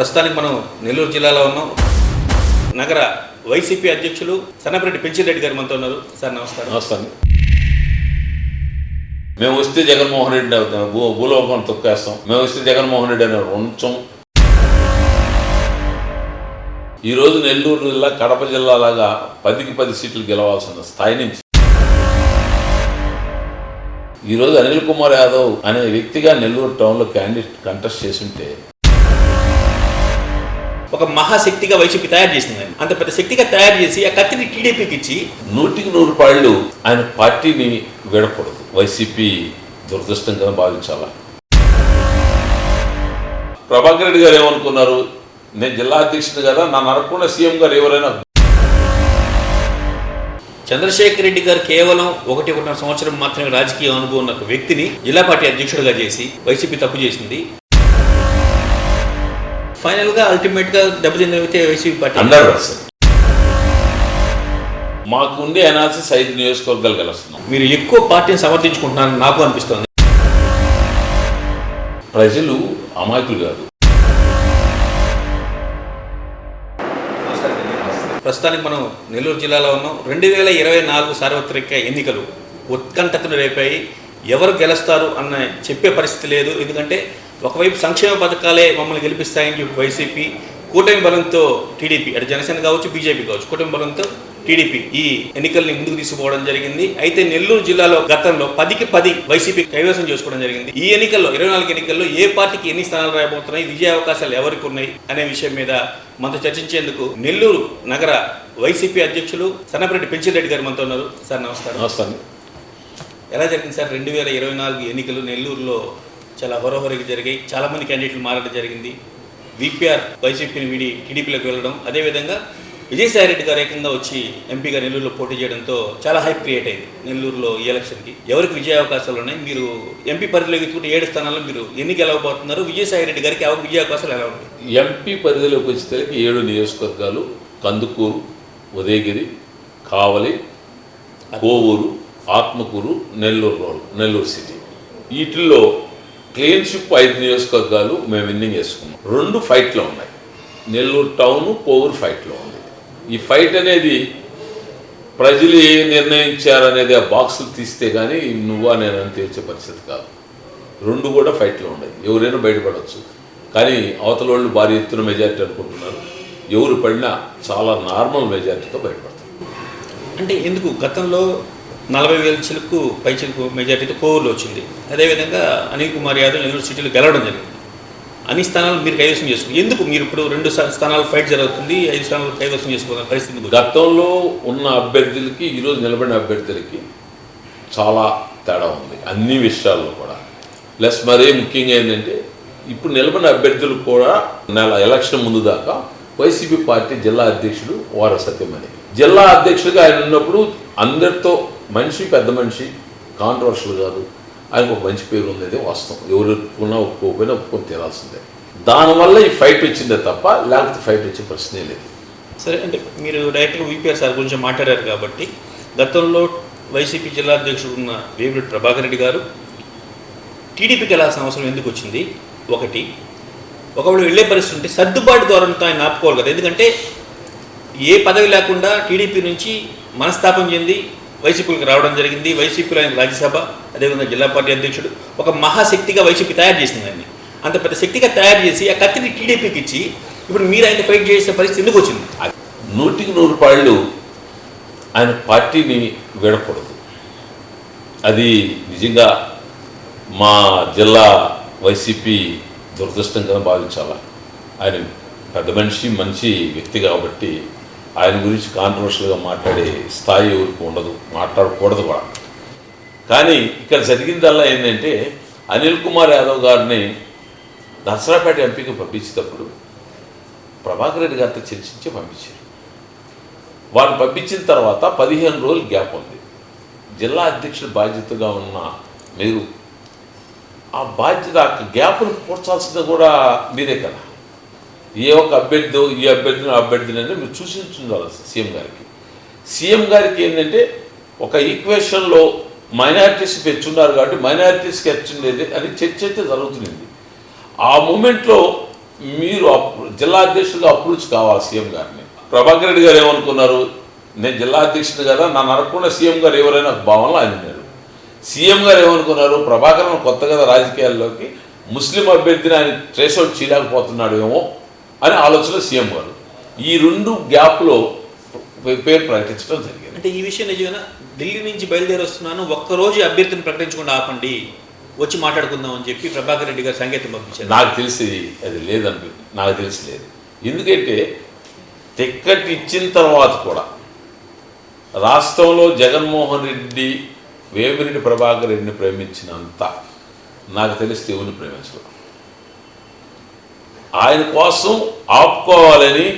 ప్రస్తుతానికి మనం నెల్లూరు జిల్లాలో ఉన్నాం. నగర వైసీపీ అధ్యక్షులు సన్నపరెడ్డి పెంచిరెడ్డి గారు మనతో ఉన్నారు. సార్ నమస్కారం. నమస్కారం. మేము వస్తే జగన్మోహన్ రెడ్డి అవుతాం. భూ భూలోకం తొక్కేస్తాం. మేము వస్తే జగన్మోహన్ రెడ్డి అని ఉంచం ఈరోజు నెల్లూరు జిల్లా కడప జిల్లా లాగా పదికి పది సీట్లు గెలవాల్సిన స్థాయి నుంచి. ఈరోజు అనిల్ కుమార్ యాదవ్ అనే వ్యక్తిగా నెల్లూరు టౌన్లో క్యాండిడేట్ కంటెస్ట్ చేస్తుంటే ఒక మహాశక్తిగా వైసీపీ తయారు చేసింది. అంత పెద్ద శక్తిగా తయారు చేసి ఆ కత్తిని టీడీపీకి ఇచ్చి నూటికి నూరు పాళ్ళు ఆయన పార్టీని వీడకూడదు. వైసీపీ దురదృష్టంగా భావించాలా? ప్రభాకర్ రెడ్డి గారు ఏమనుకున్నారు? నేను జిల్లా అధ్యక్షుడు కదా నా నరకుండా సీఎం గారు ఎవరైనా చంద్రశేఖర్ రెడ్డి గారు కేవలం ఒకటి ఒకటిన్నర సంవత్సరం మాత్రమే రాజకీయ అనుభవం ఉన్న ఒక వ్యక్తిని జిల్లా పార్టీ అధ్యక్షుడిగా చేసి వైసీపీ తప్పు చేసింది. ఫైనల్గా అల్టిమేట్గా దెబ్బతిందైతే వైసీపీ పార్టీ. హండ్రెడ్ పర్సెంట్ మాకు ఉండే అనాలిసిస్ ఐదు నియోజకవర్గాలు గెలుస్తున్నాం మీరు ఎక్కువ పార్టీని సమర్థించుకుంటున్నారని నాకు అనిపిస్తోంది. ప్రజలు అమాయకులు కాదు. ప్రస్తుతానికి మనం నెల్లూరు జిల్లాలో ఉన్నాం. రెండు వేల ఇరవై నాలుగు సార్వత్రిక ఎన్నికలు ఉత్కంఠతను రేపాయి. ఎవరు గెలుస్తారు అన్న చెప్పే పరిస్థితి లేదు. ఎందుకంటే ఒకవైపు సంక్షేమ పథకాలే మమ్మల్ని గెలిపిస్తాయని చెప్పి వైసీపీ కూటమి బలంతో టీడీపీ అటు జనసేన కావచ్చు బీజేపీ కావచ్చు కూటమి బలంతో టీడీపీ ఈ ఎన్నికల్ని ముందుకు తీసుకుపోవడం జరిగింది. అయితే నెల్లూరు జిల్లాలో గతంలో పదికి పది వైసీపీ కైవసం చేసుకోవడం జరిగింది. ఈ ఎన్నికల్లో ఇరవై నాలుగు ఎన్నికల్లో ఏ పార్టీకి ఎన్ని స్థానాలు రాబోతున్నాయి విజయ అవకాశాలు ఎవరికి ఉన్నాయి అనే విషయం మీద మనతో చర్చించేందుకు నెల్లూరు నగర వైసీపీ అధ్యక్షులు సన్నపరెడ్డి పెంచిరెడ్డి గారు మనతో ఉన్నారు. సార్ నమస్కారం. నమస్తే ఎలా జరిగింది సార్ రెండు వేల ఇరవై నాలుగు ఎన్నికలు నెల్లూరులో చాలా హొరహొరగా జరిగాయి. చాలా మంది క్యాండిడేట్లు మారడం జరిగింది. విపిఆర్ వైసీపీని వీడి టీడీపీలోకి వెళ్ళడం. అదేవిధంగా విజయసాయి రెడ్డి గారు ఏకంగా వచ్చి ఎంపీగా నెల్లూరులో పోటీ చేయడంతో చాలా హైప్ క్రియేట్ అయింది. నెల్లూరులో ఈ ఎలక్షన్కి. ఎవరికి విజయ అవకాశాలు ఉన్నాయి? మీరు ఎంపీ పరిధిలోకి ఎత్తుకుంటే ఏడు స్థానాల్లో మీరు ఎన్ని గెలవబోతున్నారు? విజయసాయి రెడ్డి గారికి ఎవరికి విజయ అవకాశాలు ఎలా ఉంటాయి? ఎంపీ పరిధిలోకి వచ్చేసరికి ఏడు నియోజకవర్గాలు కందుకూరు ఉదయగిరి కావలి కోవూరు ఆత్మకూరు నెల్లూరు రోడ్ నెల్లూరు సిటీ. వీటిల్లో క్లీన్షిప్ ఐదు నియోజకవర్గాలు మేము విన్నింగ్ చేసుకున్నాం. రెండు ఫైట్లో ఉన్నాయి. నెల్లూరు టౌన్ కోవూరు ఫైట్లో ఉంది. ఈ ఫైట్ అనేది ప్రజలు ఏ నిర్ణయించారనేది ఆ బాక్సులు తీస్తే కానీ నువ్వా నేనని తేల్చే పరిస్థితి కాదు. రెండు కూడా ఫైట్లో ఉన్నాయి. ఎవరైనా బయటపడవచ్చు కానీ అవతల వాళ్ళు భారీ ఎత్తున మెజారిటీ అనుకుంటున్నారు. ఎవరు పడినా చాలా నార్మల్ మెజారిటీతో బయటపడతారు. అంటే ఎందుకు? గతంలో నలభై వేల చిలుకు పై చిలుకు మెజార్టీతో కోవూరులో వచ్చింది. అదేవిధంగా అనిల్ కుమార్ యాదవ్ యూనివర్సిటీలో గెలవడం జరిగింది. అన్ని స్థానాలు మీరు కైవసం చేసుకుని ఎందుకు మీరు ఇప్పుడు రెండు స్థానాలు ఫైట్ జరుగుతుంది ఐదు స్థానాలు కైవసం చేసుకున్న పరిస్థితి గతంలో ఉన్న అభ్యర్థులకి ఈరోజు నిలబడిన అభ్యర్థులకి చాలా తేడా ఉంది అన్ని విషయాల్లో కూడా. ప్లస్ మరీ ముఖ్యంగా ఏంటంటే ఇప్పుడు నిలబడిన అభ్యర్థులు కూడా నెల ఎలక్షన్ ముందు దాకా వైసీపీ పార్టీ జిల్లా అధ్యక్షుడు వార సత్యమణి. జిల్లా అధ్యక్షుడిగా ఆయన ఉన్నప్పుడు అందరితో మనిషి పెద్ద మనిషి కాంట్రవర్షియల్ కాదు. ఆయనకు ఒక మంచి పేరు ఉంది వాస్తవం. ఎవరు ఒప్పుకున్నా ఒప్పుకోకపోయినా ఒప్పుకొని తీరాల్సిందే. దానివల్ల ఈ ఫైట్ వచ్చిందే తప్ప లేకపోతే ఫైట్ వచ్చే ప్రశ్నే లేదు. సరే అంటే మీరు డైరెక్ట్గా విపిఆర్ సార్ గురించి మాట్లాడారు కాబట్టి గతంలో వైసీపీ జిల్లా అధ్యక్షుడు ఉన్న వేమిరెడ్డి ప్రభాకర్ రెడ్డి గారు టీడీపీకి వెళ్ళాల్సిన అవసరం ఎందుకు వచ్చింది? ఒకటి. ఒకవేళ వెళ్ళే పరిస్థితి ఉంటే సర్దుబాటు ద్వారా ఆయన ఆపుకోవాలి కదా. ఎందుకంటే ఏ పదవి లేకుండా టీడీపీ నుంచి మనస్తాపం చెంది వైసీపీకి రావడం జరిగింది. వైసీపీలో ఆయన రాజ్యసభ అదేవిధంగా జిల్లా పార్టీ అధ్యక్షుడు. ఒక మహాశక్తిగా వైసీపీ తయారు చేసింది ఆయన్ని. అంత పెద్ద శక్తిగా తయారు చేసి ఆ కత్తిని టీడీపీకి ఇచ్చి ఇప్పుడు మీరు ఆయన ఫైట్ చేసే పరిస్థితి ఎందుకు వచ్చింది? నూటికి నూరు పాళ్ళు ఆయన పార్టీని వీడకూడదు. అది నిజంగా మా జిల్లా వైసీపీ దురదృష్టంగా భావించాలా? ఆయన పెద్ద మనిషి మంచి వ్యక్తి కాబట్టి ఆయన గురించి కాంట్రవర్షియల్గా మాట్లాడే స్థాయి ఎవరికి ఉండదు మాట్లాడకూడదు కూడా. కానీ ఇక్కడ జరిగిందల్లా ఏంటంటే అనిల్ కుమార్ యాదవ్ గారిని దసరాపేట ఎంపీకి పంపించేటప్పుడు ప్రభాకర్ రెడ్డి గారితో చర్చించి పంపించారు. వారిని పంపించిన తర్వాత పదిహేను రోజులు గ్యాప్ ఉంది. జిల్లా అధ్యక్షుడు బాధ్యతగా ఉన్న మీరు ఆ బాధ్యత ఆ గ్యాప్ను పూడ్చాల్సింది కూడా మీరే కదా. ఏ ఒక్క అభ్యర్థి ఈ అభ్యర్థిని అభ్యర్థిని అంటే మీరు చూసించుండాలి సీఎం గారికి. సీఎం గారికి ఏంటంటే ఒక ఈక్వేషన్లో మైనారిటీస్ పెంచున్నారు కాబట్టి మైనారిటీస్కి వచ్చిండేది అని చర్చ అయితే జరుగుతుంది ఆ మూమెంట్లో మీరు అప్పు జిల్లా అధ్యక్షుడిగా అప్రోచ్ కావాలి సీఎం గారిని. ప్రభాకర్ రెడ్డి గారు ఏమనుకున్నారు? నేను జిల్లా అధ్యక్షుడు కదా నన్ను అడగకుండా సీఎం గారు ఎవరైనా భావనలో ఆయన సీఎం గారు ఏమనుకున్నారు? ప్రభాకర్ కొత్త కదా రాజకీయాల్లోకి ముస్లిం అభ్యర్థిని ఆయన ట్రేస్అవుట్ చేయలేకపోతున్నాడు ఏమో అని ఆలోచన సీఎం గారు. ఈ రెండు గ్యాప్లో పేరు ప్రకటించడం జరిగింది. అంటే ఈ విషయం నిజమేనా ఢిల్లీ నుంచి బయలుదేరి వస్తున్నాను ఒక్కరోజు అభ్యర్థిని ప్రకటించకుండా ఆపండి వచ్చి మాట్లాడుకుందాం అని చెప్పి ప్రభాకర్ రెడ్డి గారు సంకేతం పంపించారు. నాకు తెలిసి అది లేదండి నాకు తెలిసి లేదు. ఎందుకంటే టిక్కెట్ ఇచ్చిన తర్వాత కూడా రాష్ట్రంలో జగన్మోహన్ రెడ్డి వేమిరెడ్డి ప్రభాకర్ రెడ్డిని ప్రేమించినంత నాకు తెలిసి దేవుని ప్రేమించడం ఆయన కోసం ఆపుకోవాలని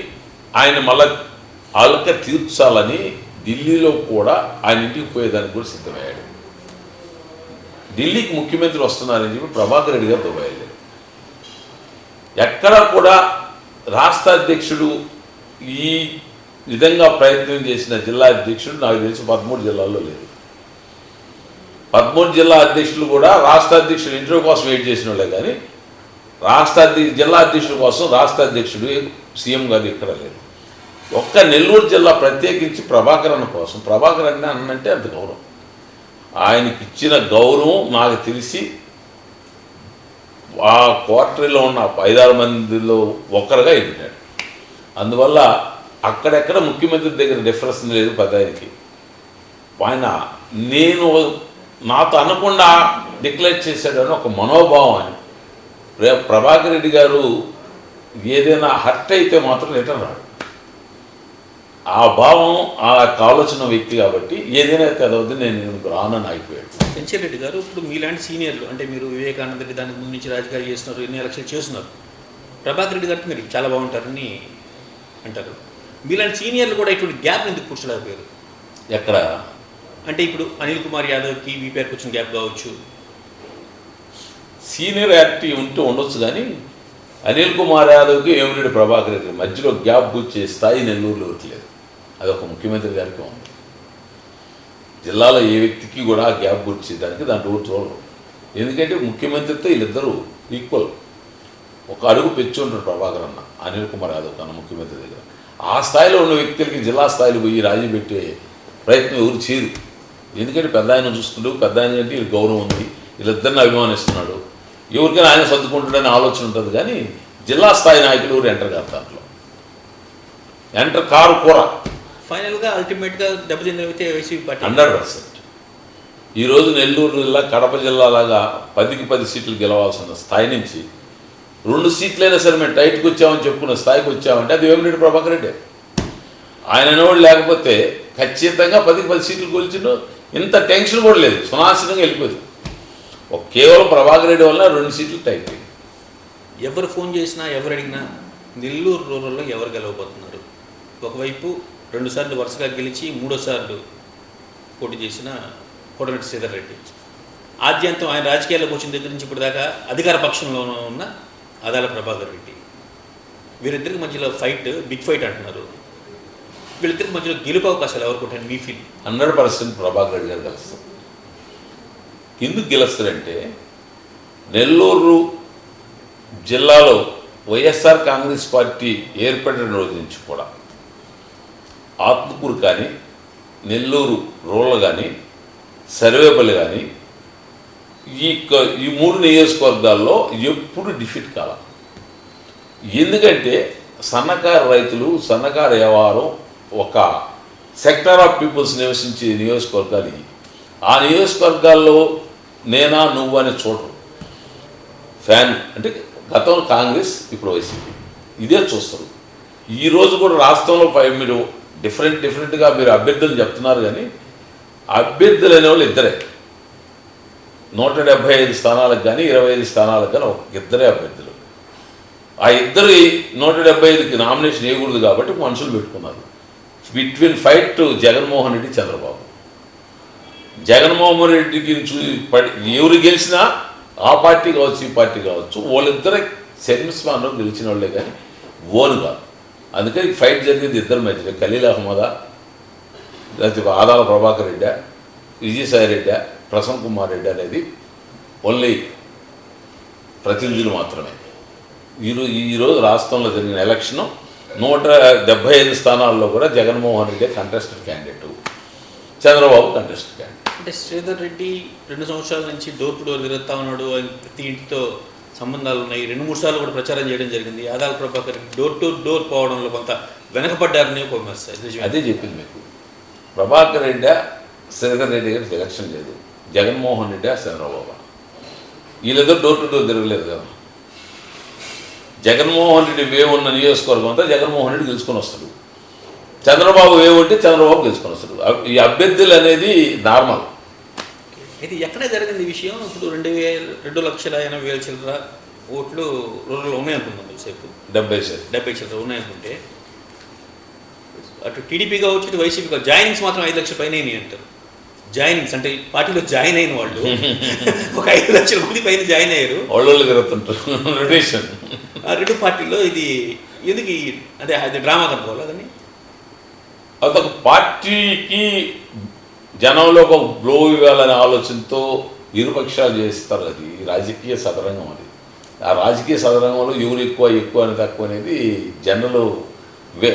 ఆయన మళ్ళా అలక తీర్చాలని ఢిల్లీలో కూడా ఆయన ఇంటికి పోయేదానికి కూడా సిద్ధమయ్యాడు. ఢిల్లీకి ముఖ్యమంత్రి వస్తున్నారని చెప్పి ప్రభాకర్ రెడ్డి గారు బయలుదేరారు. ఎక్కడ కూడా రాష్ట్ర అధ్యక్షుడు ఈ విధంగా ప్రయత్నం చేసిన జిల్లా అధ్యక్షుడు నాకు తెలిసి పదమూడు జిల్లాల్లో లేదు పదమూడు జిల్లా అధ్యక్షులు కూడా రాష్ట్ర అధ్యక్షులు ఇంటర్వ్యూ కోసం వెయిట్ చేసిన వాళ్ళే కానీ రాష్ట్ర జిల్లా అధ్యక్షుడి కోసం రాష్ట్ర అధ్యక్షుడు సీఎం గారు ఇక్కడ లేదు ఒక్క నెల్లూరు జిల్లా ప్రత్యేకించి ప్రభాకర్ అన్న కోసం ప్రభాకర్ అన్న అన్నంటే అంత గౌరవం. ఆయనకి ఇచ్చిన గౌరవం నాకు తెలిసి ఆ క్వార్టరీలో ఉన్న ఐదారు మందిలో ఒక్కరుగా ఎదిగాడు. అందువల్ల అక్కడెక్కడ ముఖ్యమంత్రి దగ్గర డిఫరెన్స్ లేదు పదానికి. ఆయన నేను నాతో అనకుండా డిక్లేర్ చేశాడని ఒక మనోభావం అని రే- ప్రభాకర్ రెడ్డి గారు ఏదైనా హర్ట్ అయితే మాత్రం రిటర్న్ రాడు. ఆ భావం ఆ ఆలోచన వ్యక్తి కాబట్టి ఏదైనా చదవద్దు నేను రానని ఆగిపోయాడు. పెంచారెడ్డి గారు ఇప్పుడు మీలాంటి సీనియర్లు అంటే మీరు వివేకానంద రెడ్డి దానికి ముందు నుంచి రాజకీయాలు చేస్తున్నారు ఎన్ని ఎలక్షన్లు చేస్తున్నారు ప్రభాకర్ రెడ్డి గారికి మీరు చాలా బాగుంటారని అంటారు. మీలాంటి సీనియర్లు కూడా ఇటువంటి గ్యాప్ ఎందుకు కూర్చోలేకపోయారు ఎక్కడ? అంటే ఇప్పుడు అనిల్ కుమార్ యాదవ్కి మీ పేరుకు వచ్చిన గ్యాప్ కావచ్చు సీనియర్ యాక్టీ ఉంటూ ఉండొచ్చు కానీ అనిల్ కుమార్ యాదవ్కి ఏమిరెడ్డి ప్రభాకర్ రెడ్డి మధ్యలో గ్యాప్ గుచ్చే స్థాయి నెల్లూరులో లేదు అదొక ముఖ్యమంత్రి గారికి ఉంది. జిల్లాలో ఏ వ్యక్తికి కూడా గ్యాప్ గ్యాప్ గుర్చేదానికి దాంట్లో ఊరు చూడరు. ఎందుకంటే ముఖ్యమంత్రితో వీళ్ళిద్దరూ ఈక్వల్. ఒక అడుగు పెంచి ఉంటారు ప్రభాకర్ అన్న అనిల్ కుమార్ యాదవ్ కన్నా ముఖ్యమంత్రి దగ్గర. ఆ స్థాయిలో ఉన్న వ్యక్తులకి జిల్లా స్థాయిలో పోయి రాజీ పెట్టే ప్రయత్నం ఎవరు చేయరు. ఎందుకంటే పెద్ద ఆయన చూసుకుంటూ పెద్ద ఆయన అంటే వీళ్ళు గౌరవం ఉంది. వీళ్ళిద్దరిని అభిమానిస్తున్నాడు. ఎవరికైనా ఆయన సర్దుకుంటాడని ఆలోచన ఉంటుంది కానీ జిల్లా స్థాయి నాయకులు ఎవరు? ఎంటర్ కాదు దాంట్లో. ఎంటర్ కారు కూర. ఫైనల్గా అల్టిమేట్గా వైసీపీ పార్టీ హండ్రెడ్ పర్సెంట్. ఈరోజు నెల్లూరు జిల్లా కడప జిల్లా లాగా పదికి పది సీట్లు గెలవాల్సిన స్థాయి నుంచి రెండు సీట్లైనా సరే మేము టైట్కి వచ్చామని చెప్పుకున్న స్థాయికి వచ్చామంటే అది వేమిరెడ్డి ప్రభాకర్ రెడ్డి. ఆయన అనేవాడు లేకపోతే ఖచ్చితంగా పదికి పది సీట్లు కొలిచిన ఇంత టెన్షన్ కూడా లేదు. సునాశనంగా వెళ్ళిపోతుంది కేవలం ప్రభాకర్ రెడ్డి వల్ల రెండు సీట్లు టైట్. ఎవరు ఫోన్ చేసినా ఎవరు అడిగినా నెల్లూరు రూరల్లో ఎవరు గెలవబోతున్నారు? ఒకవైపు రెండుసార్లు వరుసగా గెలిచి మూడోసార్లు పోటీ చేసిన కోటమిటి శ్రీధర్ రెడ్డి. ఆద్యంతం ఆయన రాజకీయాల్లోకి వచ్చిన దగ్గర నుంచి ఇప్పుడు దాకా అధికార పక్షంలో ఉన్న అదాల ప్రభాకర్ రెడ్డి. వీరిద్దరికి మధ్యలో ఫైట్ బిగ్ ఫైట్ అంటున్నారు. వీళ్ళిద్దరికి మధ్యలో గెలుపు అవకాశాలు ఎవరికి ఉంటాయని మీ feel hundred percent Prabhakar Reddy గారు గెలుస్తారు. ఎందుకు గెలుస్తారంటే నెల్లూరు జిల్లాలో వైఎస్ఆర్ కాంగ్రెస్ పార్టీ ఏర్పడిన రోజు నుంచి కూడా ఆత్మకూరు కానీ నెల్లూరు రూరల్ కానీ సర్వేపల్లి కానీ ఈ ఈ మూడు నియోజకవర్గాల్లో ఎప్పుడు డిఫిట్ కాల. ఎందుకంటే సన్నకారు రైతులు సన్నకారు వ్యవహారం ఒక సెక్టర్ ఆఫ్ పీపుల్స్ నివసించే నియోజకవర్గాలు ఆ నియోజకవర్గాల్లో నేనా నువ్వు అని చూడరు ఫ్యాన్ అంటే గతంలో కాంగ్రెస్ ఇప్పుడు వైసీపీ. ఇదే చూస్తారు ఈ రోజు కూడా రాష్ట్రంలో మీరు డిఫరెంట్ డిఫరెంట్గా మీరు అభ్యర్థులు చెప్తున్నారు కానీ అభ్యర్థులు అనేవాళ్ళు ఇద్దరే. నూట డెబ్బై ఐదు స్థానాలకు కానీ ఇరవై ఐదు స్థానాలకు కానీ ఒక ఇద్దరే అభ్యర్థులు. ఆ ఇద్దరు నూట డెబ్బై ఐదుకి నామినేషన్ వేయకూడదు కాబట్టి మనుషులు పెట్టుకున్నారు. Between fight to Jaganmohan Reddy Chandrababu. Jaganmohan రెడ్డికి పడి ఎవరు గెలిచినా ఆ పార్టీ కావచ్చు ఈ పార్టీ కావచ్చు వాళ్ళిద్దరే సెమిస్మాన్లో గెలిచిన వాళ్ళే కానీ ఓన్ కాదు. అందుకని ఫైట్ జరిగింది ఇద్దరి మధ్యలో ఖలీల్ అహ్మదా లేకపోతే ఆదాల ప్రభాకర్ రెడ్డి విజయసాయి రెడ్డి ప్రసన్న కుమార్ రెడ్డి అనేది ఓన్లీ ప్రతినిధులు మాత్రమే. ఈరోజు ఈరోజు రాష్ట్రంలో జరిగిన ఎలక్షన్ నూట డెబ్బై ఐదు స్థానాల్లో కూడా Jaganmohan Reddy contested candidate. Chandrababu contested candidate. అంటే శ్రీధర్ రెడ్డి రెండు సంవత్సరాల నుంచి డోర్ టు డోర్ తిరుగుతా ఉన్నాడు ప్రతి ఇంటితో సంబంధాలు ఉన్నాయి. రెండు మూడు సార్లు కూడా ప్రచారం చేయడం జరిగింది. Adala Prabhakar door to door పోవడంలో కొంత వెనకబడ్డారని ఒక అదే చెప్పింది మీకు. ప్రభాకర్ రెడ్డి శ్రీధర్ రెడ్డి గారి సెలక్షన్ లేదు. జగన్మోహన్ రెడ్డి చంద్రబాబు. వీళ్ళిద్దరు డోర్ టు డోర్ తిరగలేదు కదా. జగన్మోహన్ రెడ్డి వేవ్ ఉన్న నియోజకవర్గం అంతా జగన్మోహన్ రెడ్డి గెలుచుకొని వస్తాడు. చంద్రబాబు వేవ్ ఉంటే చంద్రబాబు గెలుచుకొని వస్తాడు. ఈ అభ్యర్థులు అనేది నార్మల్ ఇది ఎక్కడ జరిగింది విషయం? ఇప్పుడు రెండు వేల రెండు లక్షల ఎనభై వేల చిల్లర ఓట్లు రూరల్ ఉన్నాయనుకుందాం సేపు డెబ్బై డెబ్బై చిల్లర ఉన్నాయనుకుంటే అటు టీడీపీ కావచ్చు ఇటు వైసీపీ కావచ్చు జాయినింగ్స్ మాత్రం ఐదు లక్షల పైన అంటారు. జాయినింగ్స్ అంటే పార్టీలో జాయిన్ అయిన వాళ్ళు ఒక ఐదు లక్షల మంది పైన జాయిన్ అయ్యారు. రెండు పార్టీల్లో ఇది ఎందుకు అదే అది డ్రామా కనుకోవాలి అదని అదొక పార్టీకి జనంలో ఒక బ్లో ఇవ్వాలనే ఆలోచనతో ఇరుపక్షాలు చేస్తారు అది. రాజకీయ సదరంగం అది. ఆ రాజకీయ సదరంగంలో ఎవరు ఎక్కువ ఎక్కువ అని తక్కువ అనేది జనరల్ వే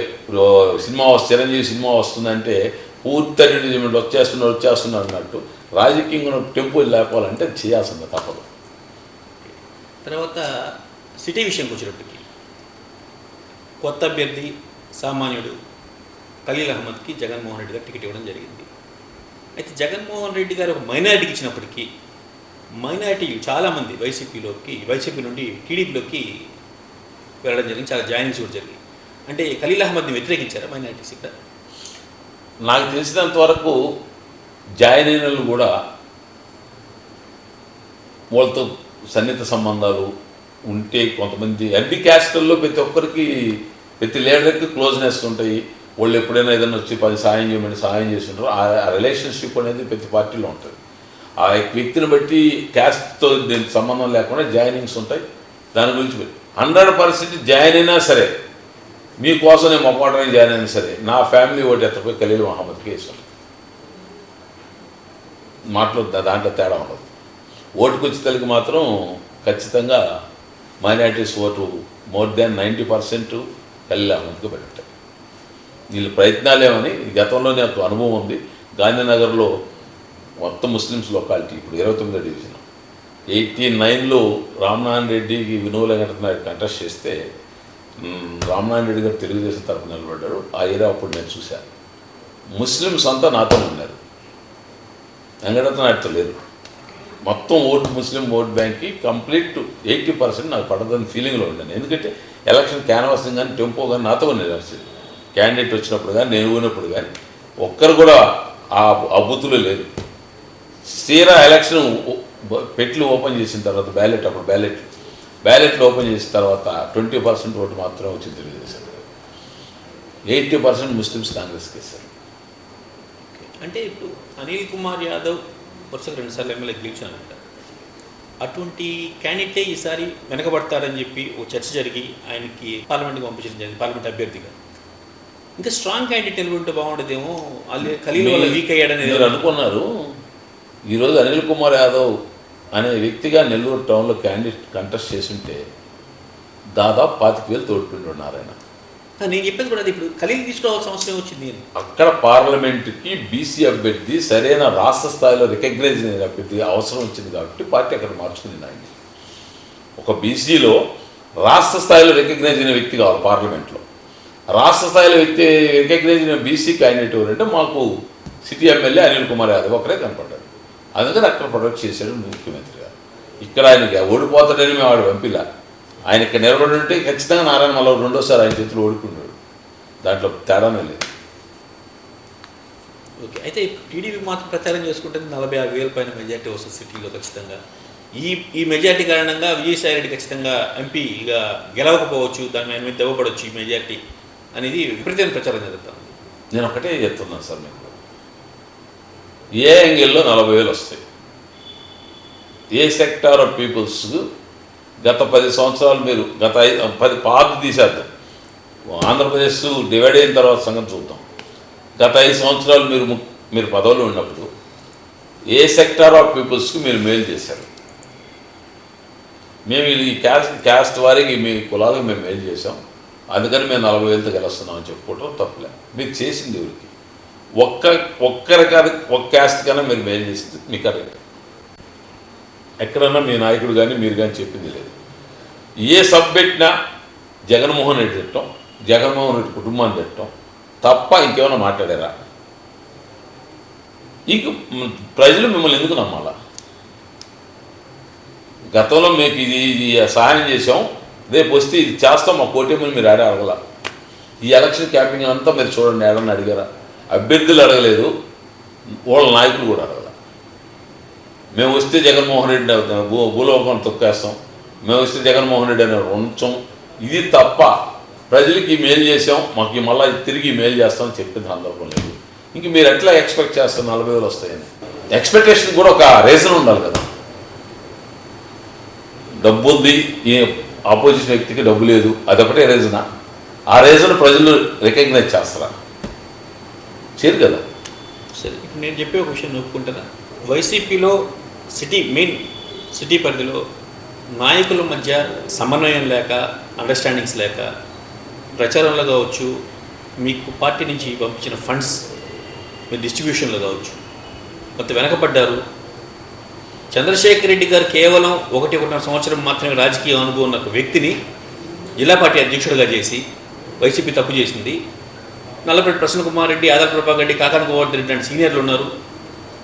సినిమా వస్తు చిరంజీవి సినిమా వస్తుందంటే పూర్తి అడ్వర్టైజ్మెంట్ వచ్చేస్తున్నారు వచ్చేస్తున్నారు అన్నట్టు రాజకీయంగా టెంపో లేపాలంటే అది చేయాల్సిందే తప్పదు. తర్వాత సిటీ విషయంకి వచ్చేటప్పటికి కొత్త అభ్యర్థి సామాన్యుడు ఖలీల్ అహ్మద్కి జగన్మోహన్ రెడ్డి గారు టికెట్ ఇవ్వడం జరిగింది. అయితే జగన్మోహన్ రెడ్డి గారు ఒక మైనారిటీకి ఇచ్చినప్పటికీ మైనారిటీలు చాలామంది వైసీపీలోకి వైసీపీ నుండి టీడీపీలోకి వెళ్ళడం జరిగింది చాలా జాయినింగ్స్ కూడా జరిగింది అంటే ఖలీల్ అహ్మద్ని వ్యతిరేకించారా మైనారిటీస్ ఇక్కడ? నాకు తెలిసినంత వరకు జాయిన్ అయిన వాళ్ళు కూడా వాళ్ళతో సన్నిహిత సంబంధాలు ఉంటే కొంతమంది అన్ని క్యాస్టల్లో ప్రతి ఒక్కరికి ప్రతి లీడర్కి క్లోజ్నెస్ ఉంటాయి. వాళ్ళు ఎప్పుడైనా ఏదైనా వచ్చి పది సాయం చేయమని సాయం చేస్తుంటారు ఆ రిలేషన్షిప్ అనేది ప్రతి పార్టీలో ఉంటుంది. ఆ వ్యక్తిని బట్టి క్యాస్ట్తో దీనికి సంబంధం లేకుండా జాయినింగ్స్ ఉంటాయి. దాని గురించి హండ్రెడ్ పర్సెంట్ జాయిన్ అయినా సరే మీకోసం నేను మొక్కడానికి జాయిన్ అయినా సరే నా ఫ్యామిలీ ఓటు ఎత్తపోయి ఖలీల్ మహమ్మద్కి వేసాను మాటలు దాంట్లో తేడా ఉండదు. ఓటుకు వచ్చేతలకి మాత్రం ఖచ్చితంగా minorities vote more than ninety percent Khalil అహ్మద్కి పెట్టారు. వీళ్ళ ప్రయత్నాలేమని గతంలో నాకు అనుభవం ఉంది. గాంధీనగర్లో మొత్తం ముస్లిమ్స్ లొకాలిటీ ఇప్పుడు ఇరవై తొమ్మిదో డివిజన్. ఎయిటీ నైన్లో రామనారాయణ రెడ్డికి వినోద వెంకటనాయుడు కంటెస్ట్ చేస్తే మ్, రెడ్డి గారు తెలుగుదేశం తరఫున నిలబడ్డాడు ఆ ఏరియా అప్పుడు నేను చూశాను ముస్లిమ్స్ అంతా నాతో ఉన్నారు. వెంకటనాయుడుతో లేరు మొత్తం ఓటు ముస్లిం ఓట్ బ్యాంక్కి కంప్లీట్ ఎయిటీ పర్సెంట్ నాకు పడదని ఫీలింగ్లో ఉన్నాను ఎందుకంటే ఎలక్షన్ క్యాన్వాసింగ్ కానీ టెంపో కానీ నాతో ఉన్నారు క్యాండిడేట్ వచ్చినప్పుడు కానీ నేను పోయినప్పుడు కానీ ఒక్కరు కూడా ఆ అబ్బుతులు లేరు. తీరా ఎలక్షన్ పెట్లు ఓపెన్ చేసిన తర్వాత బ్యాలెట్ అప్పుడు బ్యాలెట్ బ్యాలెట్లు ఓపెన్ చేసిన తర్వాత ట్వంటీ పర్సెంట్ ఓటు మాత్రమే వచ్చింది తెలుగుదేశం ఎయిటీ పర్సెంట్ ముస్లిమ్స్ కాంగ్రెస్కి ఇస్తారు అంటే ఇప్పుడు అనిల్ కుమార్ యాదవ్ వరుసగా రెండుసార్లు ఎమ్మెల్యే గెలిచానంట అటువంటి క్యాండిడేటే ఈసారి వెనకబడతారని చెప్పి ఓ చర్చ జరిగి ఆయనకి పార్లమెంట్కి పంపించడం జరిగింది పార్లమెంట్ అభ్యర్థిగా. ఇంకా స్ట్రాంగ్ క్యాండిడేట్ నిలబడితే బాగుండదేమో అల్లి ఖలీల్ వల్ల వీక్ అయ్యాడనేది మీరు అనుకున్నారు. ఈరోజు అనిల్ కుమార్ యాదవ్ అనే వ్యక్తిగా నెల్లూరు టౌన్లో క్యాండిడేట్ కంటెస్ట్ చేస్తుంటే దాదాపు పాతిక వేలు తోడుకుంటూ నారాయణ నేను చెప్పేది కూడా ఇప్పుడు ఖలీల్ తీసుకోవాల్సిన అవసరం వచ్చింది అక్కడ పార్లమెంటుకి బీసీ అభ్యర్థి సరైన రాష్ట్ర స్థాయిలో రికగ్నైజ్ అయిన అభ్యర్థి అవసరం వచ్చింది కాబట్టి పార్టీ అక్కడ మార్చుకుంది ఆయన ఒక బీసీలో రాష్ట్ర స్థాయిలో రికగ్నైజ్ అయిన వ్యక్తి కావాలి పార్లమెంట్లో. రాష్ట్ర స్థాయిలో వ్యక్తి రికగ్నైజ్ బీసీ క్యాండిడేట్ అంటే మాకు సిటీ ఎమ్మెల్యే అనిల్ కుమార్ యాదవ్ ఒకరే కనపడ్డాడు అందుకని అక్కడ ప్రొడక్ట్ చేశాడు ముఖ్యమంత్రి గారు. ఇక్కడ ఆయనకి ఓడిపోతాడని మేము వాడు పంపిలా. ఆయన ఇక్కడ నిలబడి ఉంటే ఖచ్చితంగా నారాయణ మళ్ళీ రెండోసారి ఆయన చేతులు ఓడిపోయినాడు దాంట్లో తేడానే లేదు. ఓకే అయితే టీడీపీ మాత్రం ప్రచారం చేసుకుంటే నలభై ఆరు వేల పైన మెజార్టీ వస్తుంది సిటీలో ఖచ్చితంగా. ఈ ఈ మెజార్టీ కారణంగా విజయసాయి రెడ్డి ఖచ్చితంగా ఎంపీగా గెలవకపోవచ్చు దాని ఆయన మీద దెబ్బపడవచ్చు ఈ మెజార్టీ. అనేది విపరీతమైన ప్రచారం జరుగుతుంది నేను ఒకటే చెప్తున్నాను సార్ మీకు. ఏ యాంగిల్లో నలభై వేలు వస్తాయి? ఏ సెక్టార్ ఆఫ్ పీపుల్స్ గత పది సంవత్సరాలు మీరు గత ఐదు పది పాత తీసేద్దాం ఆంధ్రప్రదేశ్ డివైడ్ అయిన తర్వాత సంగతి చూద్దాం. గత ఐదు సంవత్సరాలు మీరు మీరు పదవులు ఉన్నప్పుడు ఏ సెక్టార్ ఆఫ్ పీపుల్స్కి మీరు మేలు చేశారు? మేము ఈ క్యాస్ట్ క్యాస్ట్ వారికి మీ కులాలకు మేము మేలు చేసాం అందుకని మేము నలభై వేలతో గెలుస్తున్నామని చెప్పుకోవటం తప్పులే. మీరు చేసింది ఎవరికి? ఒక్క ఒక్కరి కాదు ఒక్క క్యాస్ట్ కన్నా మీరు మేలు చేసింది మీ కరెక్ట్ ఎక్కడన్నా మీ నాయకుడు కానీ మీరు కానీ చెప్పింది లేదు. ఏ సబ్ పెట్టినా జగన్మోహన్ రెడ్డి తిట్టం జగన్మోహన్ రెడ్డి కుటుంబాన్ని తిట్టం తప్ప ఇంకేమైనా మాట్లాడారా? ఇంక ప్రజలు మిమ్మల్ని ఎందుకు నమ్మాలా? గతంలో మీకు ఇది ఇది సహాయం చేసాం రేపు వస్తే ఇది చేస్తాం మా కోటేమని మీరు ఆడే అడగల ఈ ఎలక్షన్ క్యాంపింగ్ అంతా మీరు చూడండి ఏడని అడిగారా? అభ్యర్థులు అడగలేదు వాళ్ళ నాయకులు కూడా అడగల. మేము వస్తే జగన్మోహన్ రెడ్డి భూ భూలోకం తొక్కేస్తాం మేము వస్తే జగన్మోహన్ రెడ్డి అని ఉంచం. ఇది తప్ప ప్రజలకి మేలు చేసాం మాకు మళ్ళీ తిరిగి మేలు చేస్తామని చెప్పిన సందర్భం లేదు. ఇంక మీరు ఎట్లా ఎక్స్పెక్ట్ చేస్తారు నలభై వేలు వస్తాయని? ఎక్స్పెక్టేషన్ కూడా ఒక రీజన్ ఉండాలి కదా. డబ్బు ఉంది ఈ ఆపోజిషన్ వ్యక్తికి డబ్బు లేదు. అదొకటే రీజనా ఆ రీజన్ ప్రజలు రికగ్నైజ్ చేస్తారా? చేయరు కదా? సరే. ఇప్పుడు నేను చెప్పే ఒక విషయం ఒప్పుకుంటారా వైసీపీలో సిటీ మెయిన్ సిటీ పరిధిలో నాయకుల మధ్య సమన్వయం లేక అండర్స్టాండింగ్స్ లేక ప్రచారంలో కావచ్చు మీకు పార్టీ నుంచి పంపించిన ఫండ్స్ మీ డిస్ట్రిబ్యూషన్లో కావచ్చు కొంత వెనకబడ్డారు చంద్రశేఖర్ రెడ్డి గారు కేవలం ఒకటి ఒకటిన్నర సంవత్సరం మాత్రమే రాజకీయ అనుభవం ఉన్న వ్యక్తిని జిల్లా పార్టీ అధ్యక్షుడిగా చేసి వైసీపీ తప్పు చేసింది. నల్లపరెడ్డి ప్రసన్న కుమార్ రెడ్డి ఆదాల ప్రభాకర్ రెడ్డి కాకాన గోవర్ధన్ రెడ్డి లాంటి సీనియర్లు ఉన్నారు.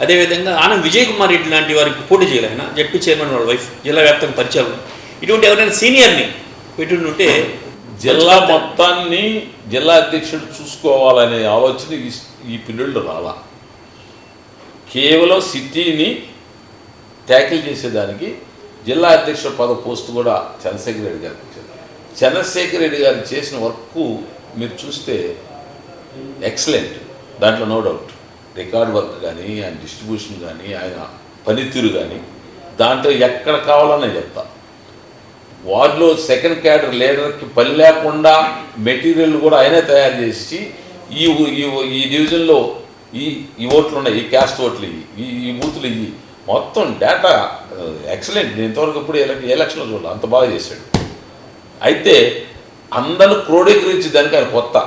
అదేవిధంగా ఆనం విజయ్ కుమార్ రెడ్డి లాంటి వారికి పోటీ చేయాలి జడ్పీ చైర్మన్ వాళ్ళ వైఫ్ జిల్లా వ్యాప్తంగా పరిచయం. ఇటువంటి ఎవరైనా సీనియర్ని పెట్టి ఉంటే జిల్లా మొత్తాన్ని జిల్లా అధ్యక్షుడు చూసుకోవాలనే ఆలోచన ఈ ఈ పిల్లలు రాలా. కేవలం సిటీని ట్యాకిల్ చేసేదానికి జిల్లా అధ్యక్షుడు పద పోస్ట్ కూడా చంద్రశేఖర్ రెడ్డి గారికి ఇచ్చారు. చంద్రశేఖర్ రెడ్డి గారు చేసిన వర్క్ మీరు చూస్తే ఎక్సలెంట్. దాంట్లో నో డౌట్. రికార్డ్ వర్క్ కానీ ఆయన డిస్ట్రిబ్యూషన్ కానీ ఆయన పనితీరు కానీ దాంట్లో ఎక్కడ కావాలనే చెప్తా. వార్డులో సెకండ్ క్యాడర్ లీడర్కి పని లేకుండా మెటీరియల్ కూడా ఆయనే తయారు చేసి ఈ ఈ ఈ డివిజన్లో ఈ ఈ ఓట్లు ఉన్నాయి ఈ క్యాస్ట్ ఓట్లు ఇవి ఈ ఈ బూతులు ఇవి. మొత్తం డేటా ఎక్సలెంట్ uh, నేను ఇంతవరకు ఇప్పుడు ఎలక్షన్లో చూడాలి. అంత బాగా చేశాడు. అయితే అందరూ క్రోడీకరించి దానికి ఆయన కొత్త.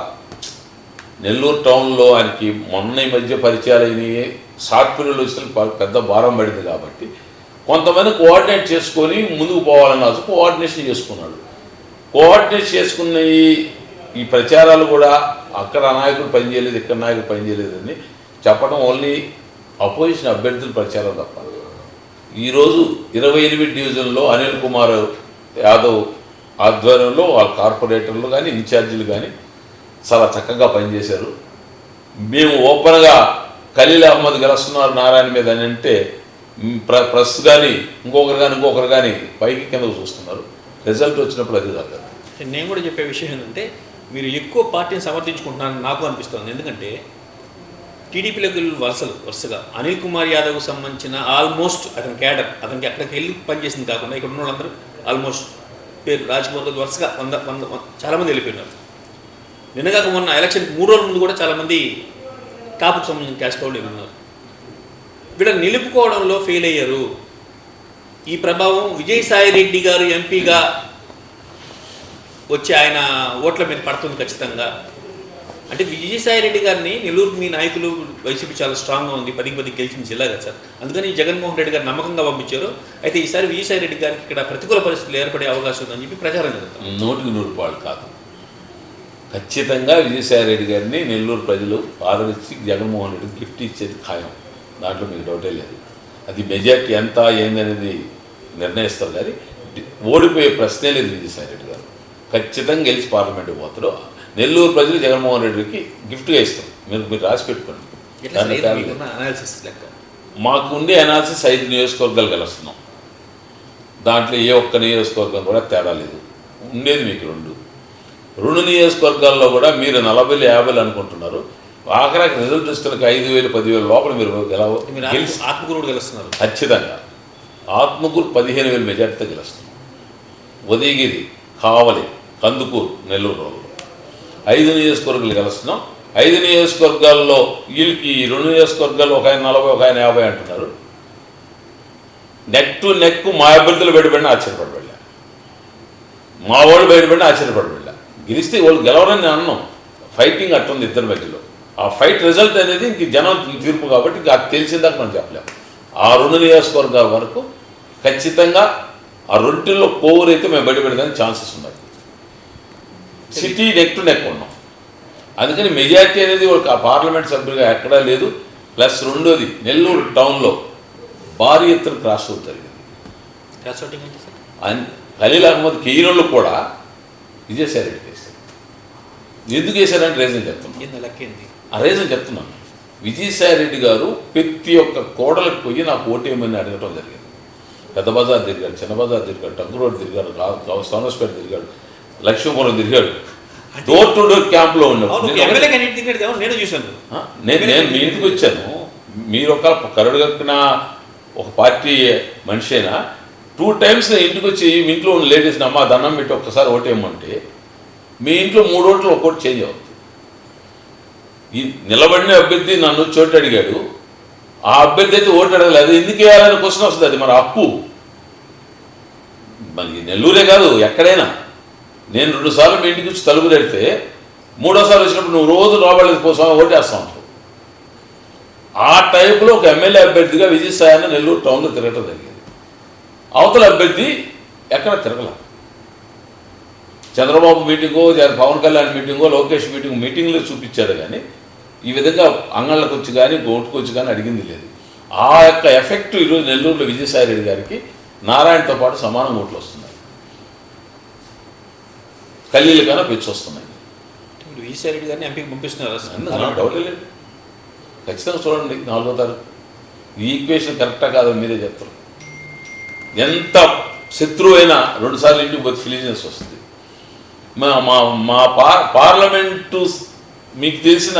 నెల్లూరు టౌన్లో ఆయనకి మొన్న ఈ మధ్య పరిచయాలు అయినాయి. షార్ట్ పీరియడ్ వచ్చిన పెద్ద భారం పడింది కాబట్టి కొంతమంది కోఆర్డినేట్ చేసుకొని ముందుకు పోవాలని ఆశ కోఆర్డినేషన్ చేసుకున్నాడు. కోఆర్డినేట్ చేసుకున్న ఈ ఈ ప్రచారాలు కూడా అక్కడ నాయకుడు పనిచేయలేదు ఇక్కడ నాయకుడు పనిచేయలేదని చెప్పడం ఓన్లీ అపోజిషన్ అభ్యర్థుల ప్రచారం తప్ప. ఈరోజు ఇరవై ఎనిమిది డివిజన్లో అనిల్ కుమార్ యాదవ్ ఆధ్వర్యంలో వాళ్ళ కార్పొరేటర్లు కానీ ఇన్ఛార్జీలు కానీ చాలా చక్కగా పనిచేశారు. మేము ఓపెన్గా ఖలీల్ అహ్మద్ గెలుస్తున్నారు నారాయణ మీద అని అంటే ప్ర ప్రెస్ కానీ ఇంకొకరు కానీ ఇంకొకరు కానీ పైకి కిందకు చూస్తున్నారు. రిజల్ట్ వచ్చినప్పుడు అది జరగదు నేను కూడా చెప్పే విషయం ఏంటంటే మీరు ఎక్కువ పార్టీని సమర్థించుకుంటున్నారని నాకు అనిపిస్తుంది. ఎందుకంటే టీడీపీలోకి వెళ్ళి వరుసలు వరుసగా. అనిల్ కుమార్ యాదవ్కు సంబంధించిన ఆల్మోస్ట్ అతని క్యాడర్ అతనికి ఎక్కడికి వెళ్ళి పనిచేసింది కాకుండా ఇక్కడ ఉన్న వాళ్ళందరూ ఆల్మోస్ట్ పేరు రాజ్కుమార్ వరుసగా వంద వంద చాలామంది వెళ్ళిపోయినారు. నిన్నగాక మొన్న ఎలక్షన్ మూడు రోజుల ముందు కూడా చాలామంది కాపుకు సంబంధించిన క్యాస్ట్ వాళ్ళు ఉన్నారు వీళ్ళని నిలుపుకోవడంలో ఫెయిల్ అయ్యారు. ఈ ప్రభావం విజయసాయి రెడ్డి గారు ఎంపీగా వచ్చి ఆయన ఓట్ల మీద పడుతుంది ఖచ్చితంగా. అంటే విజయసాయి రెడ్డి గారిని నెల్లూరు మీ నాయకులు వైసీపీ చాలా స్ట్రాంగ్గా ఉంది పదికి పదికి గెలిచిన జిల్లా కదా సార్. అందుకని జగన్మోహన్ రెడ్డి గారు నమ్మకంగా పంపించారు. అయితే ఈసారి విజయసాయి రెడ్డి గారికి ఇక్కడ ప్రతికూల పరిస్థితులు ఏర్పడే అవకాశం ఉందని చెప్పి ప్రచారం జరుగుతుంది. నూటికి నూరు రూపాయలు కాదు. ఖచ్చితంగా విజయసాయి రెడ్డి గారిని నెల్లూరు ప్రజలు ఆదరించి జగన్మోహన్ రెడ్డికి గిఫ్ట్ ఇచ్చేది ఖాయం. దాంట్లో మీకు డౌటే లేదు. అది మెజార్టీ ఎంత ఏందనేది నిర్ణయిస్తారు. కానీ ఓడిపోయే ప్రశ్నే లేదు విజయసాయి రెడ్డి గారు. ఖచ్చితంగా గెలిచి పార్లమెంట్కి పోతాడు నెల్లూరు ప్రజలు జగన్మోహన్ రెడ్డికి గిఫ్ట్గా ఇస్తాం. మీరు మీరు రాసి పెట్టుకోండి. మాకు ఉండే అనాలిసిస్ ఐదు నియోజకవర్గాలు కలుస్తున్నాం. దాంట్లో ఏ ఒక్క నియోజకవర్గం కూడా తేడా లేదు. ఉండేది మీకు రెండు. రెండు నియోజకవర్గాల్లో కూడా మీరు నలభై యాభైలు అనుకుంటున్నారు. ఆఖరికి రిజల్ట్ ఇస్తున్న ఐదు వేలు పదివేలు లోపల మీరు ఎలా మీరు గెలిచి ఆత్మ- ఆత్మగురుడు గెలుస్తున్నారు. ఖచ్చితంగా. ఆత్మకూరు పదిహేను వేలు మెజార్టీతో గెలుస్తుంది ఉదయగిరి కావలి కందుకూరు నెల్లూరు ఐదు నియోజకవర్గాలు కలుస్తున్నాం. ఐదు నియోజకవర్గాల్లో వీళ్ళకి ఈ రెండు నియోజకవర్గాల్లో ఒక ఆయన నలభై ఒక ఆయన యాభై అంటున్నారు. నెక్ టు నెక్ మా అభ్యర్థులు పెట్టుబడిన ఆశ్చర్యపడబడలే. మా వాళ్ళు బయటపడి ఆశ్చర్యపడబడ్డా గెలిస్తే వాళ్ళు గెలవరని నేను అన్నాం. ఫైటింగ్ అట్టుంది ఇద్దరి మధ్యలో. ఆ ఫైట్ రిజల్ట్ అనేది ఇంక జనం తీర్పు కాబట్టి ఇంక అది తెలిసిందాక మనం చెప్పలేము ఆ రెండు నియోజకవర్గాల వరకు ఖచ్చితంగా ఆ రొట్టెల్లో కోవరైతే మేము బయటపెడడానికి ఛాన్సెస్ ఉన్నాయి. సిటీ నెక్ టు నెక్ ఉన్నాం అందుకని మెజారిటీ అనేది ఒక పార్లమెంట్ సభ్యులుగా ఎక్కడా లేదు. ప్లస్ రెండోది నెల్లూరు టౌన్లో భారీ ఎత్తున క్రాస్ అవుట్ జరిగింది. ఖలీల్ అహ్మద్ కేయినోళ్ళు కూడా విజయసాయి రెడ్డి వేశారు ఎందుకు వేశారంటే రీజన్ చెప్తున్నాను. ఆ రీజన్ చెప్తున్నాను. విజయసాయి రెడ్డి గారు ప్రతి ఒక్క కోడలకు పోయి నాకు ఓటేయమని అడగటం జరిగింది. పెద్ద బజార్ తిరిగాడు చిన్న బజార్ తిరిగాడు టంగు రోడ్ తిరిగాడు సోనస్పేట తిరిగాడు. లక్ష్మీపురం తిరిగాడు. డోర్ టు డోర్ క్యాంప్లో ఉన్నాడు నేను చూశాను. నేను నేను మీ ఇంటికి వచ్చాను. మీరు ఒక కరడు కక్కిన ఒక పార్టీ మనిషి అయినా టూ టైమ్స్ నేను ఇంటికి వచ్చి మీ ఇంట్లో ఉన్న లేడీస్ని అమ్మ దండం పెట్టి ఒక్కసారి ఓటేయమంటే మీ ఇంట్లో మూడు ఓట్లు ఒక్కోటి చేంజ్ అవుతుంది. ఈ నిలబడిన అభ్యర్థి నన్ను చోటు అడిగాడు. ఆ అభ్యర్థి అయితే ఓటు అడగలేదు. అది ఎందుకు వేయాలని క్వశ్చన్ వస్తుంది. అది మన హక్కు. మనకి నెల్లూరే కాదు ఎక్కడైనా. నేను రెండు సార్లు మీ ఇంటికి వచ్చి తలుపు తెడితే మూడోసారి వచ్చినప్పుడు నువ్వు రోజు లోపలికి కోసం ఓటేస్తా ఉంటావు ఆ టైపులో ఒక ఎమ్మెల్యే అభ్యర్థిగా విజయసాయాన్ని నెల్లూరు టౌన్లో తిరగటం జరిగింది. అవతల అభ్యర్థి ఎక్కడ తిరగల? చంద్రబాబు మీటింగో పవన్ కళ్యాణ్ మీటింగో లోకేష్ మీటింగ్ మీటింగ్లో చూపించారు కానీ ఈ విధంగా అంగళ్ళకు వచ్చి కానీ ఓటుకు వచ్చి కానీ అడిగింది లేదు. ఆ యొక్క ఎఫెక్ట్ ఈరోజు నెల్లూరులో విజయసాయి రెడ్డి గారికి నారాయణతో పాటు సమానం ఓట్లు వస్తుంది కల్లీలు కన్నా పెంచి వస్తున్నాయి ఇప్పుడు రెడ్డి గారిని ఎంపీకి పంపిస్తున్నారు. డౌట్ లేదు. ఖచ్చితంగా చూడండి నాలుగో తారీఖు. ఈ ఈక్వేషన్ కరెక్టా కాదో మీరే చెప్తారు. ఎంత శత్రువు అయినా రెండుసార్లు ఇంటికి పోతే ఫిలిజినెస్ వస్తుంది. మా మా మా పార్ పార్లమెంటు మీకు తెలిసిన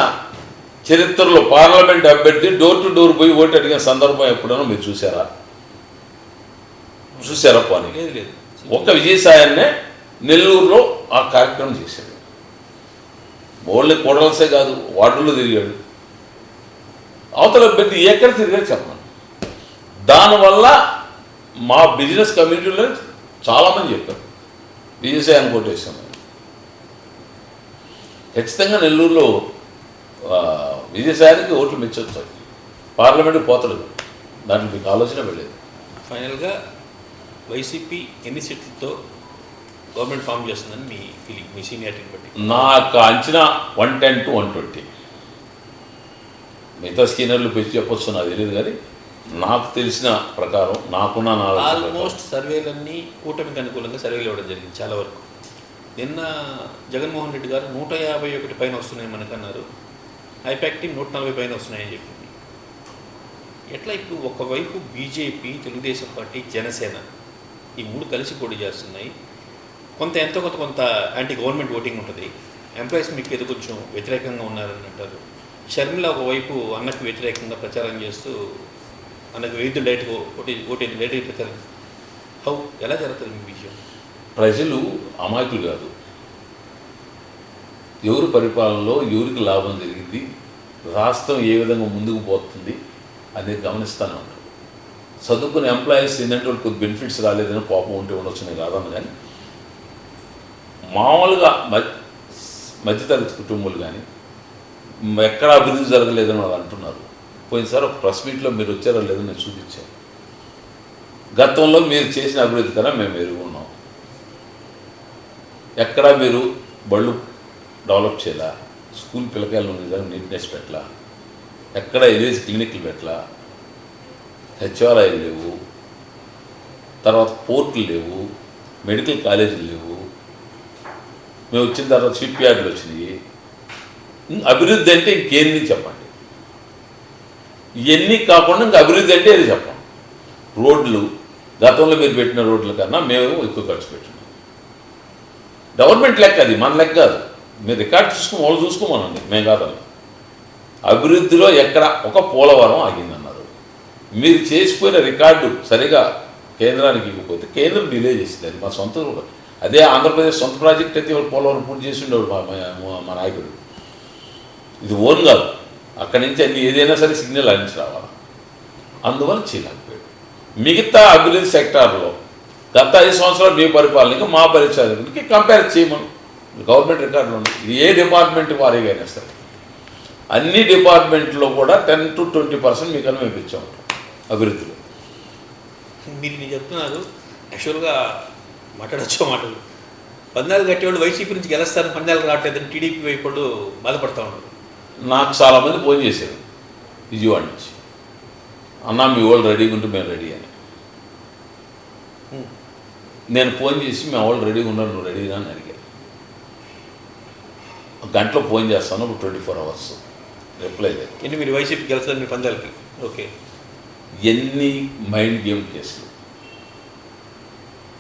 చరిత్రలో పార్లమెంట్ అభ్యర్థి డోర్ టు డోర్ పోయి ఓటు అడిగిన సందర్భం ఎప్పుడైనా మీరు చూసారా చూసారా పోనీ? ఒక్క విజయసాయాన్నే నెల్లూరులో ఆ కార్యక్రమం చేశాడు. ఓన్లీ కోడలసే కాదు వార్డుల్లో తిరిగాడు. అవతల అభ్యర్థి ఎక్కడ తిరిగాడు చెప్పను దానివల్ల మా బిజినెస్ కమ్యూనిటీలో చాలామంది చెప్పారు. విజయసాయాన్ని కొట్టేసాను ఖచ్చితంగా నెల్లూరులో ఆ, విజయసాయానికి ఓట్లు మెచ్చొచ్చాయి పార్లమెంట్ పోతలేదు. దాంట్లో మీకు ఆలోచన వెళ్ళేది. ఫైనల్గా వైసీపీ ఎన్ని సీట్లతో గవర్నమెంట్ ఫామ్ చేస్తుందని మీ ఫీలింగ్ మీ సీనియారిటీని బట్టి. నా యొక్క అంచనా one ten to one twenty. మిగతా స్కీనర్లు పెంచి చెప్పొచ్చు నాకు తెలియదు కానీ నాకు తెలిసిన ప్రకారం నాకున్న ఆల్మోస్ట్ సర్వేలన్నీ కూటమికి అనుకూలంగా సర్వేలు ఇవ్వడం జరిగింది చాలా వరకు. నిన్న జగన్మోహన్ రెడ్డి గారు నూట యాభై ఒకటి పైన వస్తున్నాయి మనకన్నారు. ఐపాక్ టీం నూట నలభై పైన వస్తున్నాయని చెప్పింది. ఎట్లా ఇప్పుడు ఒకవైపు బీజేపీ తెలుగుదేశం పార్టీ జనసేన ఈ మూడు కలిసి పోటీ చేస్తున్నాయి. కొంత ఎంతో కొంత కొంత యాంటీ గవర్నమెంట్ ఓటింగ్ ఉంటుంది. ఎంప్లాయీస్ మీకు ఏదో కొంచెం వ్యతిరేకంగా ఉన్నారని అంటారు. షర్మిల ఒకవైపు అన్నకు వ్యతిరేకంగా ప్రచారం చేస్తూ అన్నకు వైద్యులు డైరెక్ట్గా ఓటీ ఓటీ డైరెక్ట్గా ప్రచారం. హౌ? ఎలా జరుగుతుంది మీ విషయం? ప్రజలు అమాయకులు కాదు. ఎవరు పరిపాలనలో ఎవరికి లాభం జరిగింది రాష్ట్రం ఏ విధంగా ముందుకు పోతుంది అనేది గమనిస్తానే ఉన్నారు. చదువుకున్న ఎంప్లాయీస్ ఏంటంటే వాళ్ళకి కొద్ది బెనిఫిట్స్ రాలేదని కోపం ఉంటే ఉండొచ్చు నేను కాదన్న కానీ మామూలుగా మధ్య మధ్యతరగతి కుటుంబాలు కానీ ఎక్కడ అభివృద్ధి జరగలేదని వాళ్ళు అంటున్నారు. పోయినసారి ఒక ప్రెస్ మీట్లో మీరు వచ్చారో లేదో నేను చూపించాను. గతంలో మీరు చేసిన అభివృద్ధి కన్నా మేము ఎరుగున్నాం ఎక్కడా మీరు బళ్ళు డెవలప్ చేయాలా? స్కూల్ పిల్లకాయలు విధంగా నీట్నెస్ పెట్టలా? ఎక్కడ ఎల్ఏసి క్లినిక్లు పెట్టలా? సచివాలయాలు లేవు. తర్వాత పోర్టులు లేవు. మెడికల్ కాలేజీలు లేవు. మేము వచ్చిన తర్వాత షిప్ యార్డులు వచ్చినాయి అభివృద్ధి అంటే ఇంకేంది చెప్పండి. ఇవన్నీ కాకుండా ఇంకా అభివృద్ధి అంటే ఏది చెప్పండి రోడ్లు గతంలో మీరు పెట్టిన రోడ్ల కన్నా మేము ఎక్కువ ఖర్చు పెట్టినాం. గవర్నమెంట్ లెక్క అది మన లెక్క కాదు. మీరు రికార్డ్ చూసుకో వాళ్ళు చూసుకోమనండి మేము కాదని అభివృద్ధిలో ఎక్కడ ఒక పోలవరం ఆగిందన్నారు. మీరు చేసిపోయిన రికార్డు సరిగా కేంద్రానికి ఇవ్వకపోతే కేంద్రం డిలే చేసింది మా సొంత అదే ఆంధ్రప్రదేశ్ సొంత ప్రాజెక్ట్ అయితే వాళ్ళు పోలవరం పూర్తి చేసి ఉండేవాడు మా మా- నాయకుడు. ఇది ఓన్ కాదు. అక్కడి నుంచి అన్ని ఏదైనా సరే సిగ్నల్ అందించి రావాలి. అందువల్ల చేయలేకపోయాడు. మిగతా అభివృద్ధి సెక్టార్లో గత ఐదు సంవత్సరాలు మీ పరిపాలనకి మా పరిపాలనకి కంపేర్ చేయమను. గవర్నమెంట్ రికార్డులు ఉన్నాయి. ఇది ఏ డిపార్ట్మెంట్ వారీగా అయినా సరే. అన్ని డిపార్ట్మెంట్లో కూడా టెన్ టు ట్వంటీ పర్సెంట్ మీకు అని ఇప్పించాం అభివృద్ధిలో మీరు చెప్తున్నారు యాక్చువల్గా మాట్లాడచ్చు మాటలు. పందాలు కట్టేవాళ్ళు వైసీపీ నుంచి గెలుస్తారు పందాలు రావట్లేదని టీడీపీ వైపు వాళ్ళు బాధపడతా ఉన్నారు. నాకు చాలామంది ఫోన్ చేశారు విజయవాడ నుంచి. అన్నా మీ వాళ్ళు రెడీగా ఉంటే మేము రెడీ అని. నేను ఫోన్ చేసి మీ వాళ్ళు రెడీగా ఉన్నారు నువ్వు రెడీగా అని అడిగాను ఒక గంటలో ఫోన్ చేస్తాను ఇప్పుడు ట్వంటీ ఫోర్ అవర్స్ రిప్లై లేదు. మీరు వైసీపీ గెలుస్తారు మీ పందాలకి? ఓకే. ఎన్ని మైండ్ గేమ్ కేసులు?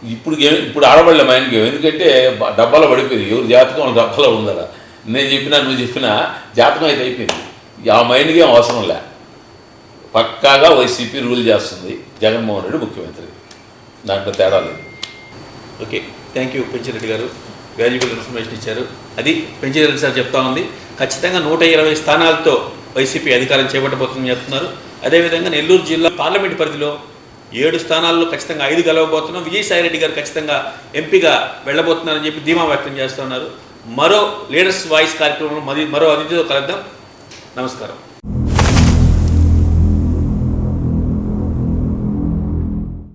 ఇప్పుడు గేమ్ ఇప్పుడు ఆడవాళ్ళ మైండ్ గేమ్ ఎందుకంటే డబ్బాలో పడిపోయింది. ఎవరు జాతకం వాళ్ళ డబ్బాలో ఉందరా? నేను చెప్పినా నువ్వు చెప్పినా జాతకం అయితే అయిపోయింది. ఆ మైండ్ గేమ్ అవసరం లే. పక్కాగా వైసీపీ రూల్ చేస్తుంది. జగన్మోహన్ రెడ్డి ముఖ్యమంత్రి. దాంట్లో తేడా లేదు. ఓకే. థ్యాంక్ యూ పెంచిరెడ్డి గారు. వాల్యుబుల్ ఇన్ఫర్మేషన్ ఇచ్చారు. అది పెంచిరెడ్డి సార్ చెప్తా ఉంది. ఖచ్చితంగా నూట ఇరవై స్థానాలతో వైసీపీ అధికారం చేపట్టబోతుందని చెప్తున్నారు. అదేవిధంగా నెల్లూరు జిల్లా పార్లమెంట్ పరిధిలో ఏడు స్థానాల్లో ఖచ్చితంగా ఐదు గెలవబోతున్నాం. విజయసాయిరెడ్డి గారు ఖచ్చితంగా ఎంపీగా వెళ్ళబోతున్నారని చెప్పి ధీమా వ్యక్తం చేస్తున్నారు మరో లీడర్స్ వాయిస్ కార్యక్రమంలో మరో అతిథితో కలుద్దాం. నమస్కారం.